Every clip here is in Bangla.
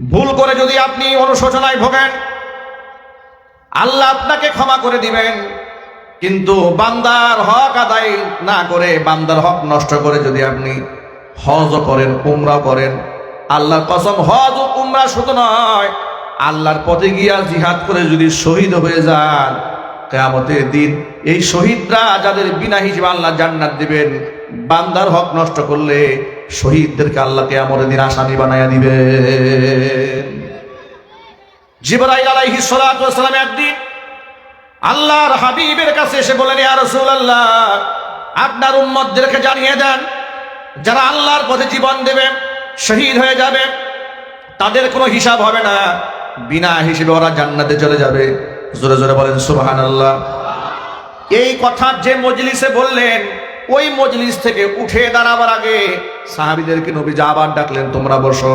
ভুল করে যদি আপনি অনুশোচনায় ভোগেন, আল্লাহ আপনাকে ক্ষমা করে দিবেন। কিন্তু বান্দার হক আদায় না করে, বান্দার হক নষ্ট করে যদি আপনি হজ করেন, উমরা করেন, আল্লাহর কসম হজ ও উমরা শুধু নয়, আল্লাহর পথে গিয়া জিহাদ করে যদি শহীদ হয়ে যান, কেয়ামতের দিন এই শহীদরা যাদের বিনা হিসেবে আল্লাহ জান্নাত দিবেন বান্দার হক নষ্ট করলে শহীদদেরকে আল্লাহ কেয়ামতের দিন আসামি বানাইয়া দিবেন জিবরাইল ওয়াস সালাম একদিন আল্লাহর হাবিবের কাছে এসে বলেন, ইয়া রাসূলুল্লাহ, আপনার উম্মতদেরকে জানিয়ে দেন, যারা আল্লাহর পথে জীবন দেবে, শহীদ হয়ে যাবে, তাদের কোনো হিসাব হবে না। বিনা হিসেবে ওরা জান্নাতে চলে যাবে। জোরে জোরে বলেন, সুবহানাল্লাহ। এই কথা যে মজলিসে বললেন ওই মজলিস থেকে উঠে দাঁড়াবার আগে সাহাবিদেরকে নবী আবার ডাকলেন, তোমরা বসো।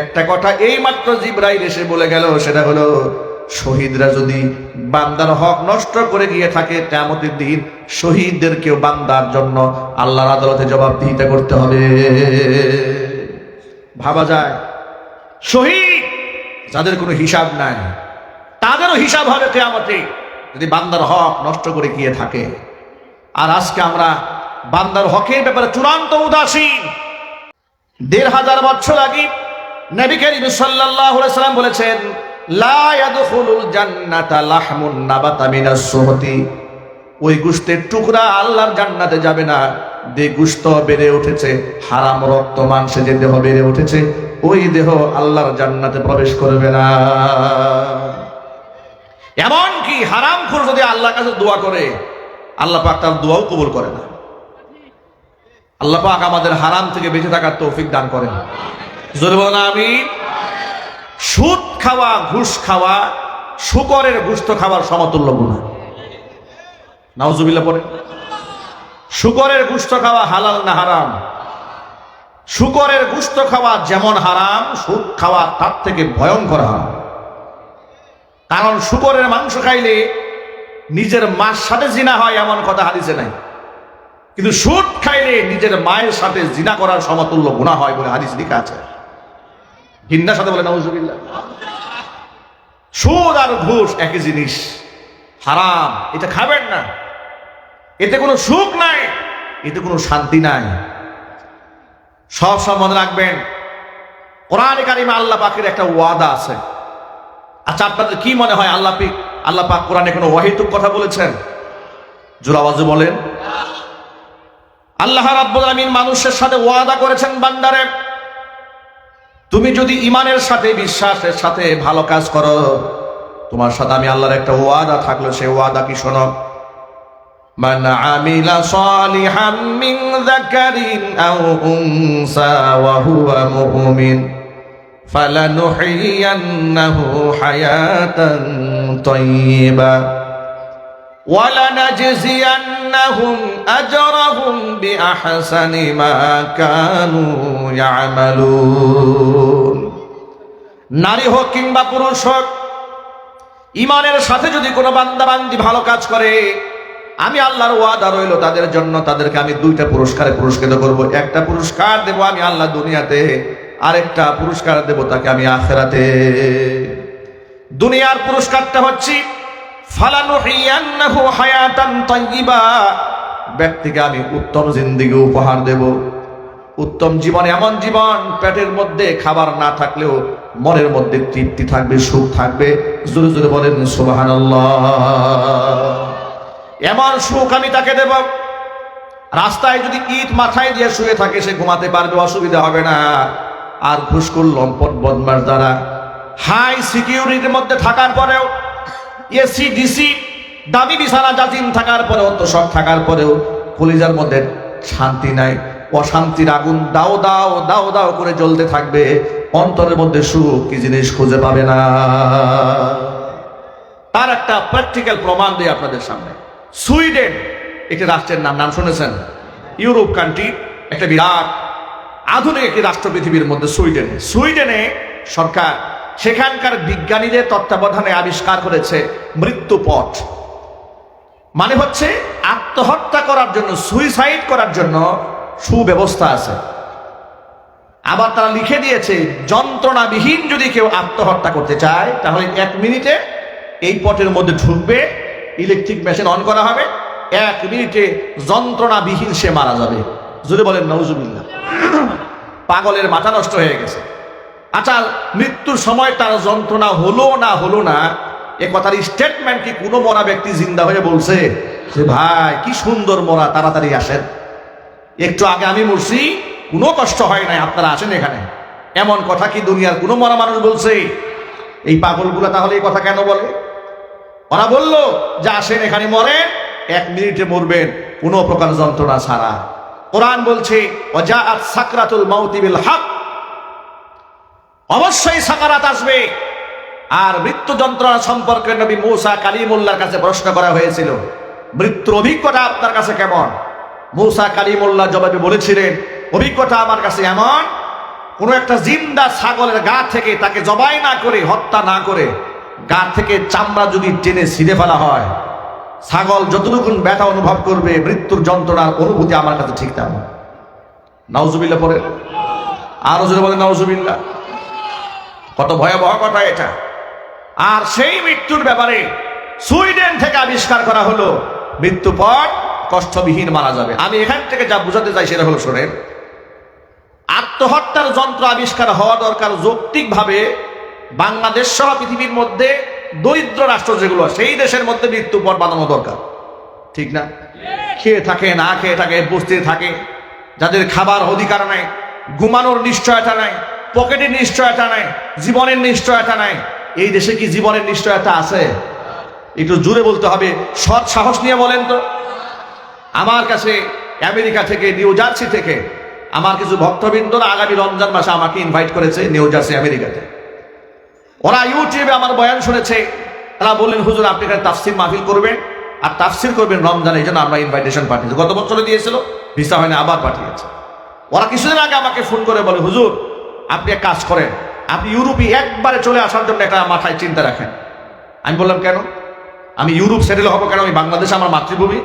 একটা কথা এই মাত্র জিব্রাইল এসে বলে গেল, সেটা হলো, শহীদরা যদি বান্দার হক নষ্ট করে গিয়ে থাকে তেমতের দিন শহীদদেরকেও বান্দার জন্য আল্লাহর আদালতে জবাবদিহিতা করতে হবে। ভাবা যায়, শহীদ যাদের কোনো হিসাব নাই, তাদেরও হিসাব হবে কেয়ামতে, যদি বান্দার হক নষ্ট করে গিয়ে থাকে। আর আজকে আমরা বান্দার হকের ব্যাপারে চূড়ান্ত উদাসীন। দেড় হাজার বছর আগে নবী করিম সাল্লাল্লাহু সাল্লাম বলেছেন, লা ইয়াদখুলুল জান্নাতা লাহমুন নাবাতা মিনাস ওই গুস্তের টুকরা আল্লাহর জান্নাতে যাবে না। যে গুস্ত বেড়ে উঠেছে, হারাম রক্ত, মাংসে যে দেহ বেড়ে উঠেছে, ওই দেহ আল্লাহর জান্নাতে প্রবেশ করবে না। এমন কি হারাম খুর যদি আল্লাহর কাছে দোয়া করে আল্লাহ পাক তার দোয়াও কবুল করে না। আল্লাহ পাক আমাদের হারাম থেকে বেঁচে থাকার তৌফিক দান করেন। জোরে বলেন আমি সুদ খাওয়া, ঘুষ খাওয়া, শুকরের গুস্ত খাওয়ার সমতুল্য গুণা। নাউজুবিল্লাহ পড়ে। শুকরের গুস্ত খাওয়া হালাল না হারাম? শুকরের গুস্ত খাওয়া যেমন হারাম, সুদ খাওয়া তার থেকে ভয়ঙ্কর হারাম। কারণ শুকরের মাংস খাইলে নিজের মার সাথে জিনা হয়, এমন কথা হাদিসে নাই। কিন্তু সুদ খাইলে নিজের মায়ের সাথে জিনা করার সমতুল্য গুণা হয় বলে হাদিস লিখা আছে। হিন্দার সাথে বলে নজুবিল্লাহ সুদ আর ঘুষ একই জিনিস। হারাম, এটা খাবেন না। এতে কোনো সুখ নাই, এতে কোনো শান্তি নাই। সব মনে রাখবেন, কোরআনে কারিমা আল্লাহ পাখির একটা ওয়াদা আছে। আচ্ছা আপনাদের কি মনে হয়? আল্লাহ পিক আল্লাহ পাক কোরআনে কোনো ওয়াহিতুক কথা বলেছেন জোরাবাজু বলেন আল্লাহ রাব্বুল আলামিন মানুষের সাথে ওয়াদা করেছেন বান্দারে তুমি যদি ইমানের সাথে বিশ্বাসের সাথে ভালো কাজ করো তোমার সাথে আমি আল্লাহর একটা ওয়াদা থাকলো সেই ওয়াদা কি শোনো من عمل صالحا من ذكر أو أنثى وهو مؤمن فلنحيينه حياة طيبة ولنجزينهم أجرهم بأحسن ما كانوا يعملون নারী হোক কিংবা পুরুষ হোক ইমানের সাথে যদি কোনো বান্দা বান্দি ভালো কাজ করে আমি আল্লাহর ওয়াদা রইল তাদের জন্য তাদেরকে আমি দুইটা পুরস্কারে পুরস্কৃত করব একটা পুরস্কার দেব আমি আল্লাহ দুনিয়াতে আরেকটা পুরস্কার দেব তাকে আমি আখেরাতে দুনিয়ার পুরস্কারটা হচ্ছে ব্যক্তিকে আমি উত্তম জিন্দেগি উপহার দেব। উত্তম জীবন এমন জীবন, পেটের মধ্যে খাবার না থাকলেও মনের মধ্যে তৃপ্তি থাকবে, সুখ থাকবে। জোরে জোরে বলেন, সুবহানাল্লাহ। এমন সুখ আমি তাকে দেব, রাস্তায় যদি ইট মাথায় দিয়ে শুয়ে থাকে, সে ঘুমাতে পারবে, অসুবিধা হবে না। আর ঘুষকুল লম্পট বদমাস দ্বারা। হাই সিকিউরিটির মধ্যে থাকার পরেও, এসি, ডিসি, দামি বিছানা, জাতিন থাকার পরেও তো সব থাকার পরেও কলিজার মধ্যে শান্তি নাই, অশান্তির আগুন দাও দাও দাও দাও করে জ্বলতে থাকবে, অন্তরের মধ্যে সুখ কি জিনিস খুঁজে পাবে না। তার একটা প্র্যাকটিক্যাল প্রমাণ দিই আপনাদের সামনে। সুইডেন, একটি রাষ্ট্রের নাম নাম শুনেছেন? ইউরোপ কান্ট্রি একটা বিরাট, আধুনিক একটি রাষ্ট্র পৃথিবীর মধ্যে সুইডেন। সুইডেনে সরকার সেখানকার বিজ্ঞানীদের তত্ত্বাবধানে আবিষ্কার করেছে মৃত্যুপথ মানে হচ্ছে আত্মহত্যা করার জন্য, সুইসাইড করার জন্য সুব্যবস্থা আছে। আবার তারা লিখে দিয়েছে, যন্ত্রণাবিহীন যদি কেউ আত্মহত্যা করতে চায়, তাহলে এক মিনিটে এই পটের মধ্যে ঢুকবে ইলেকট্রিক মেশিন অন করা হবে, এক মিনিটে যন্ত্রণাবিহীন সে মারা যাবে। যদি বলেন নজুবিল্লা পাগলের মাথা নষ্ট হয়ে গেছে। আচ্ছা মৃত্যুর সময় তার যন্ত্রণা হলো না হলো না, এ কথার স্টেটমেন্ট কি কোনো মরা ব্যক্তি জিন্দা হয়ে বলছে? যে ভাই, কি সুন্দর মরা, তাড়াতাড়ি আসেন। একটু আগে আমি মরছি, কোনো কষ্ট হয় নাই, আপনারা আসেন এখানে। এমন কথা কি দুনিয়ার কোনো মরা মানুষ বলছে? এই পাগলগুলো তাহলে এই কথা কেন বলে? ওরা বলল, যে আসেন এখানে মরেন, এক মিনিটে মরবেন, কোনো প্রকার যন্ত্রণা ছাড়া। কোরআন বলছে অজা আত সাকরাতুল মাউতিবিল হক। অবশ্যই সাকারাত আসবে। আর মৃত্যু যন্ত্রণা সম্পর্কে নবী মৌসা কালিমুল্লার কাছে প্রশ্ন করা হয়েছিল, মৃত্যুর অভিজ্ঞতা আপনার কাছে কেমন? মৌসা কালিমুল্লাহ জবাবে বলেছিলেন, অভিজ্ঞতা আমার কাছে এমন, কোনো একটা জিন্দা ছাগলের গা থেকে তাকে জবাই না করে, হত্যা না করে, গা থেকে চামড়া যদি টেনে ছিঁড়ে ফেলা হয়, ছাগল যতটুকুন ব্যথা অনুভব করবে, মৃত্যুর যন্ত্রণার অনুভূতি আমার কাছে ঠিক তেমন। নাউজুবিল্লা পরে আরও যদি বলে নাউজুবিল্লা কত ভয়াবহ কথা এটা। আর সেই মৃত্যুর ব্যাপারে সুইডেন থেকে আবিষ্কার করা হলো। মৃত্যু পর কষ্টবিহীন মারা যাবে। আমি এখান থেকে যা বুঝাতে চাই সেটা হলো, শোনেন, আত্মহত্যার যন্ত্র আবিষ্কার হওয়া দরকার যৌক্তিকভাবে। বাংলাদেশ সহ পৃথিবীর মধ্যে দরিদ্র রাষ্ট্র যেগুলো, সেই দেশের মধ্যে মৃত্যু পর বানানো দরকার। ঠিক না? খেয়ে থাকে, না খেয়ে থাকে বস্তিতে থাকে, যাদের খাবার অধিকার নাই, ঘুমানোর নিশ্চয়তা নাই পকেটের নিশ্চয়তা নাই, জীবনের নিশ্চয়তা নাই। এই দেশে কি জীবনের নিশ্চয়তা আছে? একটু জুড়ে বলতে হবে, সৎ সাহস নিয়ে বলেন তো। আমার কাছে, আমেরিকা থেকে, নিউ জার্সি থেকে, আমার কিছু ভক্তবৃন্দরা আগামী রমজান মাসে আমাকে ইনভাইট করেছে নিউ জার্সি, আমেরিকাতে। ওরা ইউটিউবে আমার বয়ান শুনেছে, তারা বললেন, হুজুর, আপনি এখানে তাফসির মাহফিল করবেন, আর তাফসির করবেন রমজান, এই জন্য আমরা ইনভাইটেশন পাঠিয়েছি। গত বছরে দিয়েছিল, ভিসা হয়নি, আবার পাঠিয়েছে। ওরা কিছুদিন আগে আমাকে ফোন করে বলে, হুজুর আপনি এক কাজ করেন, আপনি ইউরোপে একবারে চলে আসার জন্য একটা মাথায় চিন্তা রাখেন। আমি বললাম, কেন? আমি ইউরোপ সেটেল হব কেন? আমি বাংলাদেশ আমার মাতৃভূমি?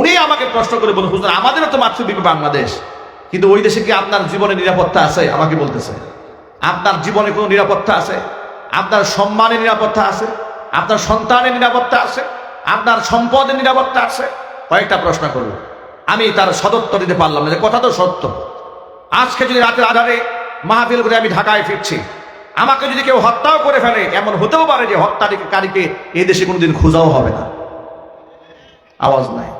উনি আমাকে প্রশ্ন করে বলে হুজুর, আমাদেরও তো মাতৃভূমি বাংলাদেশ। কিন্তু ওই দেশে কি আপনার জীবনে নিরাপত্তা আছে? আমাকে বলতেছে, আপনার জীবনে কোনো নিরাপত্তা আছে? আপনার সম্মানের নিরাপত্তা আছে? আপনার সন্তানের নিরাপত্তা আছে? আপনার সম্পদের নিরাপত্তা আছে? কয়েকটা প্রশ্ন করল। আমি তার সদত্ব দিতে পারলাম না, যে কথা তো সত্য। আজকে যদি রাতের আধারে মাহফিল করে আমি ঢাকায় ফিরছি। আমাকে যদি কেউ হত্যাও করে ফেলে, এমন হতেও পারে যে হত্যাকারীকে এই দেশে কোনোদিন খোঁজাও হবে না। আওয়াজ নাই।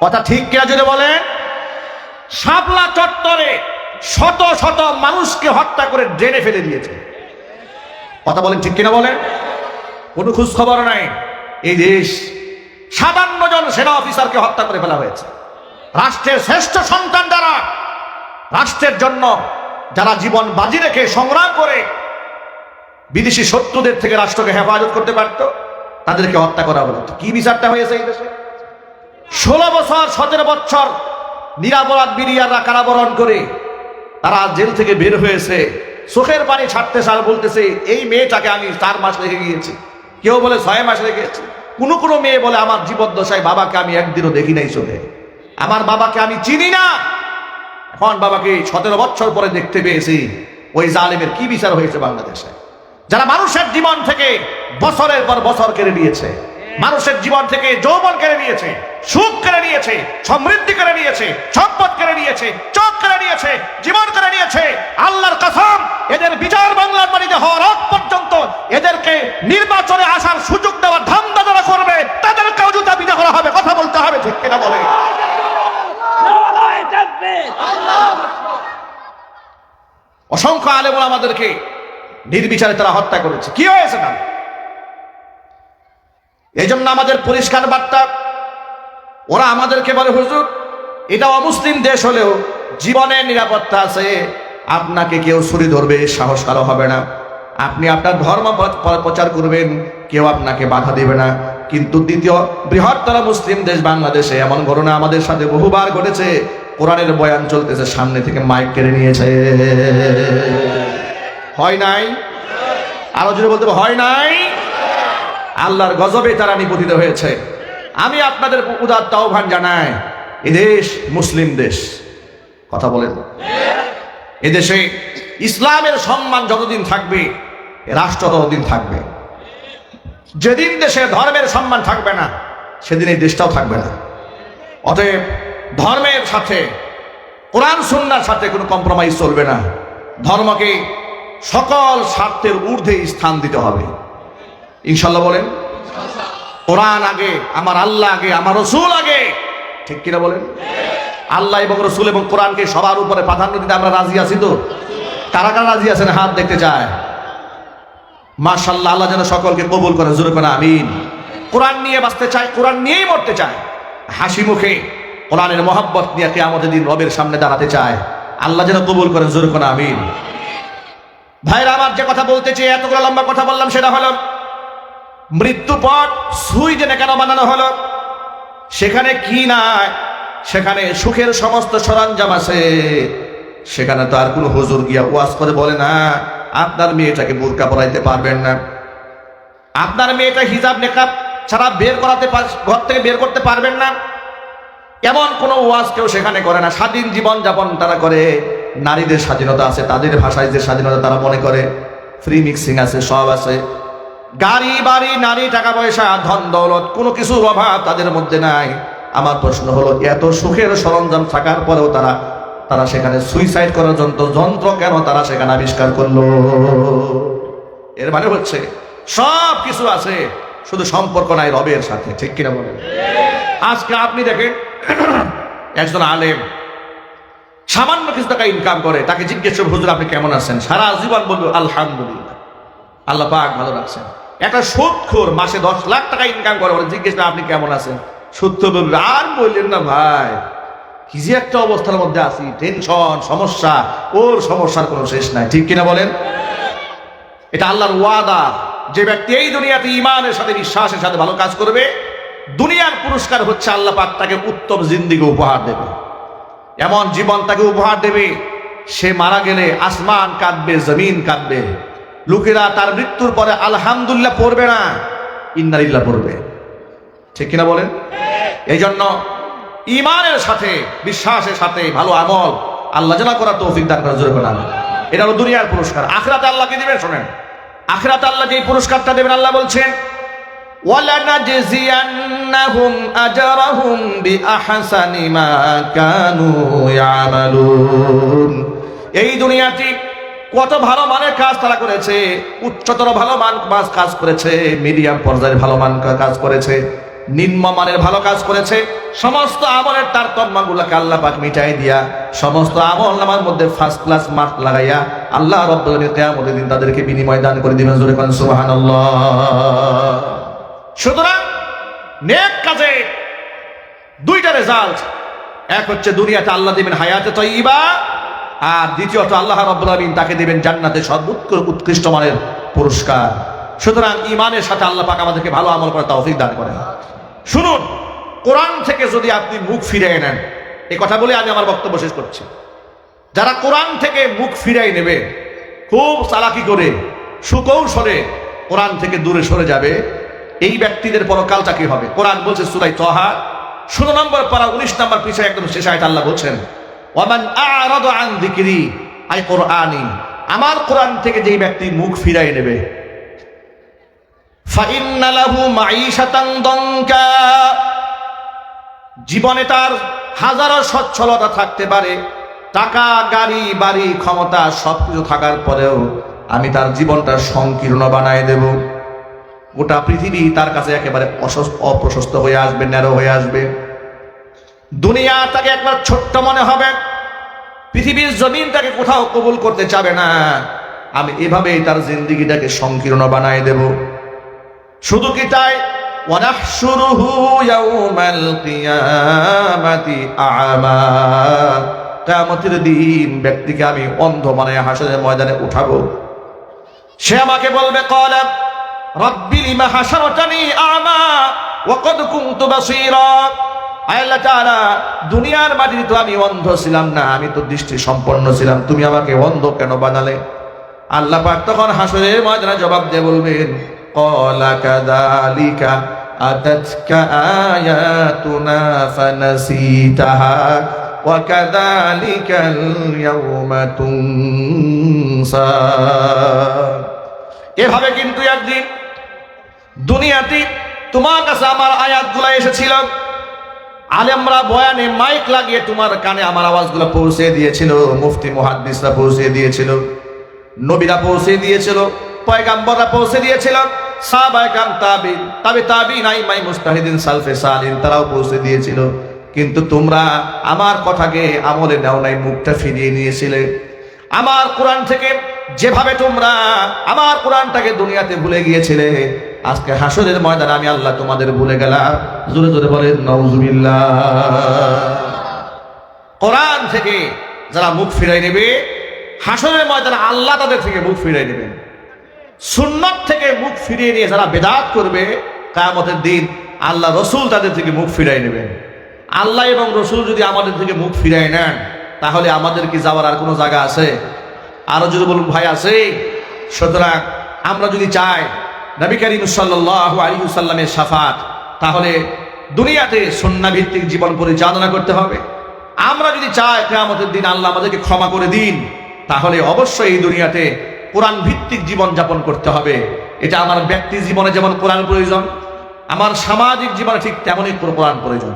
কথা ঠিক কিনা যদি বলেন? শাপলা চত্বরে শত শত মানুষকে হত্যা করে ড্রেনে ফেলে দিয়েছে। কথা বলেন ঠিক কিনা বলেন? কোনো খোঁজ খবর নাই। এই দেশ সাতান্ন জন সেনা অফিসারকে হত্যা করে ফেলা হয়েছে। রাষ্ট্রের শ্রেষ্ঠ সন্তান যারা রাষ্ট্রের জন্য যারা জীবন বাজি রেখে সংগ্রাম করে বিদেশি শত্রুদের থেকে রাষ্ট্রকে হেফাজত করতে পারত, তাদেরকে হত্যা করা হলো। কি বিচারটা হয়েছে এই দেশে? ষোলো বছর, সতেরো বছর নিরাপরাধ বিরিয়াররা কারাবরণ করে তারা জেল থেকে বের হয়েছে। চোখের পানি ছাড়তে সার বলতেছে, এই মেয়েটাকে আমি চার মাস রেখে গিয়েছি। কেউ বলে, ছয় মাস রেখে রেখেছি কোনো কোনো মেয়ে বলে, আমার জীবদ্দশায় বাবাকে আমি একদিনও দেখি নাই চোখে। আমার বাবাকে আমি চিনি না। এখন বাবাকে সতেরো বছর পরে দেখতে পেয়েছি। ওই জালেমের কি বিচার হয়েছে বাংলাদেশে? যারা মানুষের জীবন থেকে বছরের পর বছর কেড়ে নিয়েছে, মানুষের জীবন থেকে যৌবন কেড়ে নিয়েছে, সুখ কেড়ে নিয়েছে, সমৃদ্ধি কেড়ে নিয়েছে, সম্পদ কেড়ে নিয়েছে, চোখ কেড়ে নিয়েছে, জীবন কেড়ে নিয়েছে, আল্লাহর কসম, এদের বিচার বাংলার বাড়িতে হওয়ার আগ পর্যন্ত এদেরকে নির্বাচনে আসার সুযোগ দেওয়ার ধান্দা যারা করবে, তাদেরকেও জুতা বিদা করা হবে, কথা বলতে হবে, ঠিক কিনা বলে? অসংখ্য আলেমুল আমাদেরকে নির্বিচারে তারা হত্যা করেছে। কি হয়েছে না এই জন্য আমাদের পরিষ্কার বার্তা, ওরা আমাদেরকে বলে, হুজুর, এটা অমুসলিম দেশ হলেও জীবনের নিরাপত্তা আছে, আপনাকে কেউ ছুরি ধরবে, সাহস কারও হবে না। আপনি আপনার ধর্ম প্র- প্র- প্রচার করবেন, কেউ আপনাকে বাধা দেবে না। কিন্তু দ্বিতীয় বৃহত্তর মুসলিম দেশ বাংলাদেশে এমন ঘটনা আমাদের সাথে বহুবার ঘটেছে। কোরআনের বয়ান চলতেছে, সামনে থেকে মাইক কেড়ে নিয়েছে। হয় নাই? আরও জোরে বলতে হয় নাই? আল্লাহর গজবে তারা নিপতিত হয়েছে। আমি আপনাদের উদার আহ্বান জানাই এদেশ মুসলিম দেশ। কথা বলেন। এদেশে ইসলামের সম্মান যতদিন থাকবে, রাষ্ট্র ততদিন থাকবে। যেদিন দেশে ধর্মের সম্মান থাকবে না, সেদিন এই দেশটাও থাকবে না। অতএব ধর্মের সাথে, কোরআন সুন্নার সাথে কোনো কম্প্রোমাইজ চলবে না। ধর্মকে সকল স্বার্থের ঊর্ধ্বে স্থান দিতে হবে। ইনশাল্লাহ বলেন, কোরআন আগে, আমার আল্লাহ আগে, আমার রসুল আগে। ঠিক কিনা বলেন? আল্লাহ এবং রসুল এবং কোরআনকে সবার উপরে প্রাধান্য দিতে আমরা রাজি আছি তো? কারা কারা রাজি আছেন? হাত দেখতে চায়। মাশাল্লাহ আল্লাহ যেন সকলকে কবুল করে, জোরে করে, আমিন। কোরআন নিয়ে বাঁচতে চায়, কোরআন নিয়েই মরতে চায়। হাসি মুখে কোরআনের মহাব্বত নিয়ে আমাদের দিন রবের সামনে দাঁড়াতে চায়। আল্লাহ যেন কবুল করেন, জোরে করে আমিন। ভাইরা, আমার যে কথা বলতে চেয়ে এতগুলো লম্বা কথা বললাম, সেটা হলো, মৃত্যু পর সুই জেনে কেন বানানো হলো? সেখানে কি নাই? সেখানে সুখের সমস্ত সরঞ্জাম আছে। সেখানে তো আর কোনো হুজুর গিয়া ওয়াজ করে বলে না, আপনার মেয়েটাকে বোরকা পরাইতে পারবেন না। আপনার মেয়েটা হিজাব নেকাব ছাড়া বের করাতে ঘর থেকে বের করতে পারবেন না। এমন কোনো ওয়াজ কেউ সেখানে করে না। স্বাধীন জীবন যাপন তারা করে। নারীদের স্বাধীনতা আছে, তাদের ভাষায় যে স্বাধীনতা তারা মনে করে। ফ্রি মিক্সিং আছে, সব আছে। গাড়ি, বাড়ি, নারী, টাকা পয়সা, ধন, দৌলত, কোনো কিছুর অভাব তাদের মধ্যে নাই। আমার প্রশ্ন হলো, এত সুখের সরঞ্জাম থাকার পরেও তারা তারা সেখানে সুইসাইড করার যন্ত্র যন্ত্র কেন তারা সেখানে আবিষ্কার করল? এর মানে হচ্ছে, সব কিছু আছে, শুধু সম্পর্ক নাই রবের সাথে। ঠিক কিনা বলেন? আজকে আপনি দেখেন একজন আলেম সামান্য কিছু টাকা ইনকাম করে তাকে জিজ্ঞেস করবে, হুজুর আপনি কেমন আছেন? সারা জীবন বলব আলহামদুলিল্লাহ। আল্লাহ পাক ভালো রাখছেন। একটা সুদখোর মাসে দশ লাখ টাকা ইনকাম করে ওরা জিজ্ঞেস করে, আপনি কেমন আছেন? সত্য বলবে আর বললেন না ভাই কি যে একটা অবস্থার মধ্যে আছি টেনশন সমস্যা ওর সমস্যার কোনো শেষ নাই। ঠিক কিনা বলেন? এটা আল্লাহর ওয়াদা। যে ব্যক্তি এই দুনিয়াতে ইমানের সাথে বিশ্বাসের সাথে ভালো কাজ করবে দুনিয়ার পুরস্কার হচ্ছে আল্লাহ পাক তাকে উত্তম জিন্দিগি উপহার দেবে। এমন জীবন তাকে উপহার দেবে, সে মারা গেলে আসমান কাঁদবে, জমিন কাঁদবে। লোকেরা তার মৃত্যুর পরে আলহামদুলিল্লাহ পড়বে না ইন্নারিল্লাহ পড়বে। ঠিক কিনা বলেন? এই জন্য ইমানের সাথে, বিশ্বাসের সাথে, ভালো আমল আল্লাহ জানা করার তৌফিক দান করা জোরে না এটা হলো দুনিয়ার পুরস্কার। আখরাতে আল্লাহকে দিবেন শোনেন? আখরাতে আল্লাহ যে পুরস্কারটা দেবেন, আল্লাহ বলছেন ولنجزينهم أجرهم بأحسن ما كانوا يعملون এই দুনিয়াটি কত ভালো মানের কাজ তারা করেছে, উচ্চতর ভালো মান কাজ করেছে, মিডিয়াম পর্যায়ের ভালো মান কাজ করেছে, নিম্ন মানের ভালো কাজ করেছে, সমস্ত আমলের তারতম্যগুলোকে আল্লাহ পাক মিটাই দিয়া, সমস্ত আমল নামার মধ্যে ফার্স্ট ক্লাস মার্ক লাগাইয়া আল্লাহ রব্বুল কেয়ামতের দিন তাদেরকে বিনিময় দান করে দিবেন। জোরে করেন সুবহানাল্লাহ। সুতরাং নেক কাজে দুইটা রেজাল্ট এক হচ্ছে দুনিয়াতে আল্লাহ দিবেন হায়াতে তৈবা আর দ্বিতীয়ত আল্লাহ রব্বুল তাকে দেবেন জান্নাতে সর্বোৎকৃষ্ট উৎকৃষ্ট মানের পুরস্কার। সুতরাং ইমানের সাথে আল্লাহ পাক আমাদেরকে ভালো আমল করে তৌফিক দান করেন। শুনুন, কোরআন থেকে যদি আপনি মুখ ফিরিয়ে নেন এই কথা বলে আমি আমার বক্তব্য শেষ করছি। যারা কোরআন থেকে মুখ ফিরাই নেবে, খুব চালাকি করে, সুকৌশলে কোরআন থেকে দূরে সরে যাবে। এই ব্যক্তিদের পরকালটা কি হবে? কোরআন বলছে সুরাই তহা। ষোলো নম্বর পারা, উনিশ নম্বর পিছিয়ে একদম শেষ আয়টা আল্লাহ বলছেন, ওয়ামান আরাদ আন যিকরি আই কোরআনি আমার কোরআন থেকে যেই ব্যক্তি মুখ ফিরাই নেবে। জীবনে তার হাজারো সচ্ছলতা থাকতে পারে, টাকা, গাড়ি, বাড়ি, ক্ষমতা, সবকিছু থাকার পরেও আমি তার জীবনটা সংকীর্ণ বানায় দেব। গোটা পৃথিবী তার কাছে একেবারে অপ্রশস্ত হয়ে আসবে, ন্যারো হয়ে আসবে। দুনিয়া তাকে একবার ছোট্ট মনে হবে। পৃথিবীর জমিন তাকে কোথাও কবুল করতে চাবে না। আমি এভাবেই তার জিন্দিগিটাকে সংকীর্ণ বানায় দেব। শুধু কি তাই? কিয়ামতের দিন ব্যক্তিকে আমি অন্ধ বানায় হাসরের ময়দানে উঠাবো। সে আমাকে বলবে, কলা রব্বি লিমা হাসারতানি আমা ওয়াকাদ কুনতু বাসীরা আয় আল্লাহ তাআলা দুনিয়ার মাটিতে তো আমি অন্ধ ছিলাম না আমি তো দৃষ্টি সম্পন্ন ছিলাম তুমি আমাকে অন্ধ কেন বানালে আল্লাহ পাক তখন হাসরের ময়দানে জবাব দিয়ে বলবেন কলা কাদালিকা আতাতকা আয়াতুনা ফানাসিতাহা وكذلك اليوم تنسى এভাবে কিন্তু একদিন দুনিয়াতে তোমার কাছে আমার আয়াতগুলো এসেছিল। আলেমরা বয়ানে মাইক লাগিয়ে তোমার কানে আমার আওয়াজগুলো পৌঁছে দিয়েছিল, মুফতি, মুহাদ্দিসরা পৌঁছে দিয়েছিল, নবীরা পৌঁছে দিয়েছিল, পয়গাম্বররা পৌঁছে দিয়েছিল, সাহাবায়ে তাবি তাবে তাবি নাই মাই মুস্তাহিদিন, সালফে সালিন, তারাও পৌঁছে দিয়েছিল। কিন্তু তোমরা আমার কথাকে আমলে নাও নাই, মুখটা ফিরিয়ে নিয়েছিলে। আমার কোরআন থেকে যেভাবে তোমরা আমার কোরআনটাকে দুনিয়াতে ভুলে গিয়েছিলে আজকে হাসরের ময়দানে আমি আল্লাহ তোমাদের ভুলে গেলাম। জোরে জোরে বলেন নওজুবিল্লাহ কোরআন থেকে যারা মুখ ফিরাই নেবে, হাসরের ময়দানে আল্লাহ তাদের থেকে মুখ ফিরাই নেবেন। সুন্নত থেকে মুখ ফিরিয়ে নিয়ে যারা বেদাত করবে, কায়ামতের দিন আল্লাহ রসুল তাদের থেকে মুখ ফিরাই নেবেন। আল্লাহ এবং রসুল যদি আমাদের থেকে মুখ ফিরাই নেন, তাহলে আমাদের কি যাওয়ার আর কোনো জায়গা আছে? আরও যদি বলুন, ভাই, আছে। সুতরাং আমরা যদি চাই নবী করিম সাল্লাহ আলী সাল্লামের সাফাত। তাহলে দুনিয়াতে ভিত্তিক জীবন পরিচালনা করতে হবে। আমরা যদি চাই কেয়ামতের দিন আল্লাহ আমাদেরকে ক্ষমা করে দিন, তাহলে অবশ্যই এই দুনিয়াতে কোরআন ভিত্তিক জীবন যাপন করতে হবে। এটা আমার ব্যক্তি জীবনে যেমন কোরআন প্রয়োজন, আমার সামাজিক জীবনে ঠিক তেমনই কোরআন প্রয়োজন।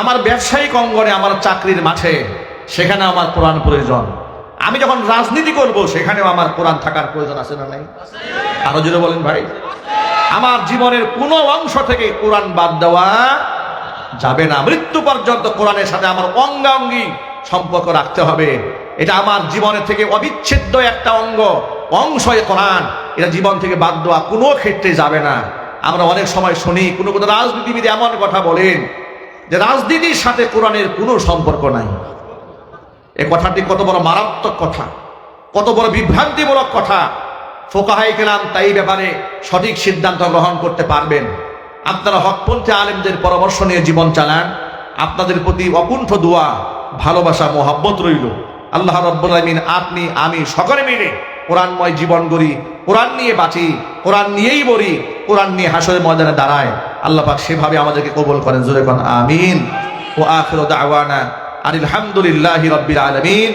আমার ব্যবসায়িক অঙ্গনে আমার চাকরির মাঠে সেখানে আমার কোরআন প্রয়োজন। আমি যখন রাজনীতি করব, সেখানেও আমার কোরআন থাকার প্রয়োজন আছে না নাই? আরও জুড়ে বলেন ভাই। আমার জীবনের কোনো অংশ থেকে কোরআন বাদ দেওয়া যাবে না। মৃত্যু পর্যন্ত কোরআনের সাথে আমার অঙ্গাঙ্গি সম্পর্ক রাখতে হবে। এটা আমার জীবনের থেকে অবিচ্ছেদ্য একটা অঙ্গ অংশ এ কোরআন। এটা জীবন থেকে বাদ দেওয়া কোনো ক্ষেত্রে যাবে না। আমরা অনেক সময় শুনি, কোনো কোনো রাজনীতিবিদ এমন কথা বলেন যে রাজনীতির সাথে কোরআনের কোনো সম্পর্ক নাই। এ কথাটি কত বড় মারাত্মক কথা, কত বড় বিভ্রান্তিমূলক কথা। ফোকাহাই গেলাম তাই ব্যাপারে সঠিক সিদ্ধান্ত গ্রহণ করতে পারবেন। আপনারা হকপন্থী আলেমদের পরামর্শ নিয়ে জীবন চালান। আপনাদের প্রতি অকুণ্ঠ দোয়া, ভালোবাসা, মোহাব্বত রইল। আল্লাহ রব্বুল আলমিন আপনি, আমি সকলে মিলে কোরআনময় জীবন গড়ি, কোরআন নিয়ে বাঁচি, কোরআন নিয়েই বলি কোরআন নিয়ে হাসরের ময়দানে দাঁড়ায়। পাক সেভাবে আমাদেরকে কবল করেন, জোরে কোন, আমিন। ও আখির দাওয়ানা আনিল রাব্বিল আলামিন।